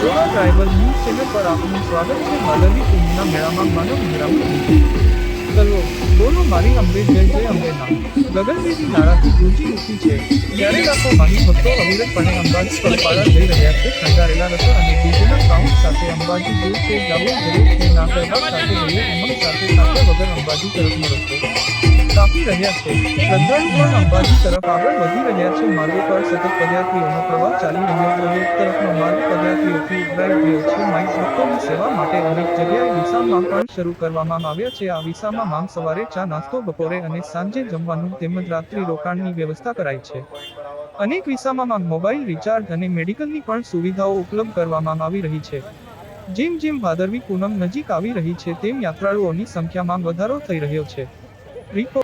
News channel પર આપનું સ્વાગત છે. માલવી કુંભના મેળામાં માનવ મેળાવું ચલો, બોલો મારી અંબે જય જય અંબે નામ ગગનભેદી નાળાથી ગુંજી ઉઠી છે. ત્યારે લાખો માહી ભક્તો અવિરતપણે અંબાજી પગપાળા જઈ રહ્યા છે. ખંડારેલા રસો અને ડીજેના સાઉન્ડ સાથે અંબાજી દૂર છે જવું જરૂર છે. ના કરવા સાથે જઈએ ઉમંગ સાથે સાથે વગર અંબાજી તરફનો રસ્તો કાપી રહ્યા છે. શ્રદ્ધાળુ પણ અંબાજી તરફ આગળ વધી રહ્યા છે. માર્ગો પર સતત પદયાત્રીઓનો પ્રવાહ ચાલી રહ્યો છે. એક તરફનો માર્ગ પદયાત્રીઓથી ઉભરાઈ ગયો છે. માઇક ભક્તોની સેવા માટે અનેક જગ્યાએ વિસામા પણ શરૂ કરવામાં આવ્યા છે. આ વિસામાં માંગ સવારે ચા, નાસ્તો, બપોરે અને સાંજે જમવાનું તેમજ રાત્રિ રોકાણની વ્યવસ્થા કરાઈ છે. અનેક વિસામામાં મોબાઈલ, રિચાર્જ અને મેડિકલની પણ સુવિધાઓ ઉપલબ્ધ કરવામાં આવી રહી છે. જેમ જેમ ભાદરવી પૂનમ નજીક આવી રહી છે, તેમ યાત્રાળુઓની સંખ્યામાં વધારો થઈ રહ્યો છે. Rico.